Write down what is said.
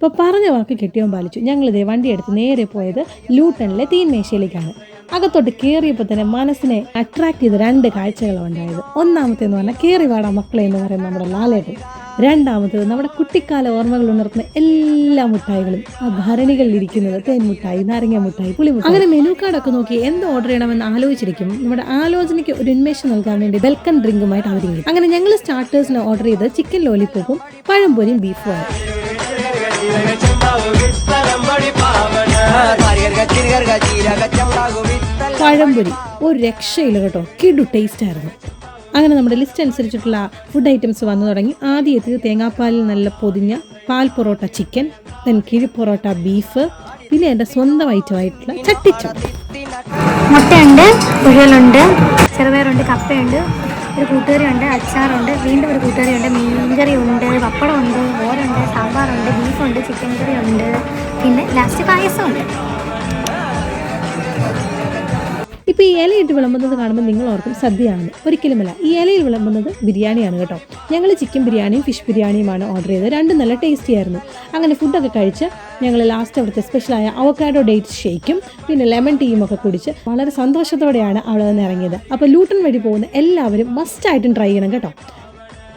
അപ്പോൾ പറഞ്ഞ വാക്ക് കിട്ടിയവൻ പാലിച്ചു. ഞങ്ങളിതേ വണ്ടി എടുത്ത് നേരെ പോയത് ലൂട്ടണിലെ തീൻമേശയിലേക്കാണ്. അകത്തോട്ട് കയറിയപ്പോൾ തന്നെ മനസ്സിനെ അട്രാക്ട് ചെയ്ത രണ്ട് കാഴ്ചകളാണ് ഉണ്ടായത്. ഒന്നാമത്തേന്ന് പറഞ്ഞാൽ കയറി വാടാ മക്കളെ എന്ന് പറയുന്ന നമ്മുടെ ലാലേട്ടൻ. രണ്ടാമത്തേത് നമ്മുടെ കുട്ടിക്കാല ഓർമ്മകൾ ഉണർത്തുന്ന എല്ലാ മുട്ടായികളും. ആ ഭരണികളിൽ ഇരിക്കുന്നത് തേൻ മുട്ടായി നാരങ്ങ മുട്ടായി പുളിമുട്ടായി അങ്ങനെ മെനു കാർഡൊക്കെ നോക്കി എന്ത് ഓർഡർ ചെയ്യണമെന്ന് ആലോചിച്ചിരിക്കും. നമ്മുടെ ആലോചനയ്ക്ക് ഒരു ഉന്മേഷം നൽകാൻ വേണ്ടി വെൽക്കം ഡ്രിങ്കുമായിട്ട് അവരിങ്ങി അങ്ങനെ ഞങ്ങൾ സ്റ്റാർട്ടേഴ്സിന് ഓർഡർ ചെയ്ത് ചിക്കൻ ലോലിപ്പോപ്പും പഴംപൊരിയും ബീഫും പഴംപൊരി. ഒരു രക്ഷയില്ല കേട്ടോ. കിടു ടേസ്റ്റ് ആയിരുന്നു. അങ്ങനെ നമ്മുടെ ലിസ്റ്റ് അനുസരിച്ചിട്ടുള്ള ഫുഡ് ഐറ്റംസ് വന്നു തുടങ്ങി. ആദ്യം എത്തിയത് തേങ്ങാപ്പാലിൽ നല്ല പൊതിഞ്ഞ പാൽ പൊറോട്ട ചിക്കൻ ദെൻ കിഴി പൊറോട്ട ബീഫ് പിന്നെ എന്റെ സ്വന്തം ഐറ്റമായിട്ടുള്ള ചട്ടിച്ചോറ്. മുട്ടയുണ്ട് കുഴലുണ്ട് ചെറുപയറുണ്ട് കപ്പയുണ്ട് ഒരു കൂട്ടുകറിയുണ്ട് അച്ചാറുണ്ട് വീണ്ടും ഒരു കൂട്ടുകറിയുണ്ട് മീൻകറി ഉണ്ട് പപ്പടമുണ്ട് ഓരുണ്ട് സാമ്പാറുണ്ട് ബീഫുണ്ട് ചിക്കൻ കറി ഉണ്ട് പിന്നെ ലാസ്റ്റ് പായസമുണ്ട്. ഇപ്പോൾ ഈ ഇലയിട്ട് വിളമ്പുന്നത് കാണുമ്പോൾ നിങ്ങൾ ഓർക്കും സദ്യയാണെന്ന് ഒരിക്കലുമല്ല. ഈ ഇലയിൽ വിളമ്പുന്നത് ബിരിയാണിയാണ് കേട്ടോ. ഞങ്ങൾ ചിക്കൻ ബിരിയാണിയും ഫിഷ് ബിരിയാണിയുമാണ് ഓർഡർ ചെയ്തത്. രണ്ടും നല്ല ടേസ്റ്റി ആയിരുന്നു. അങ്ങനെ ഫുഡൊക്കെ കഴിച്ച് ഞങ്ങൾ ലാസ്റ്റ് അവിടുത്തെ സ്പെഷ്യലായ അവക്കാഡോ ഡേറ്റ് ഷേക്കും പിന്നെ ലെമൺ ടീയും ഒക്കെ കുടിച്ച് വളരെ സന്തോഷത്തോടെയാണ് അവിടെ നിന്ന് ഇറങ്ങിയത്. അപ്പോൾ ലൂട്ടൺ വഴി പോകുന്ന എല്ലാവരും മസ്റ്റായിട്ടും ട്രൈ ചെയ്യണം കേട്ടോ.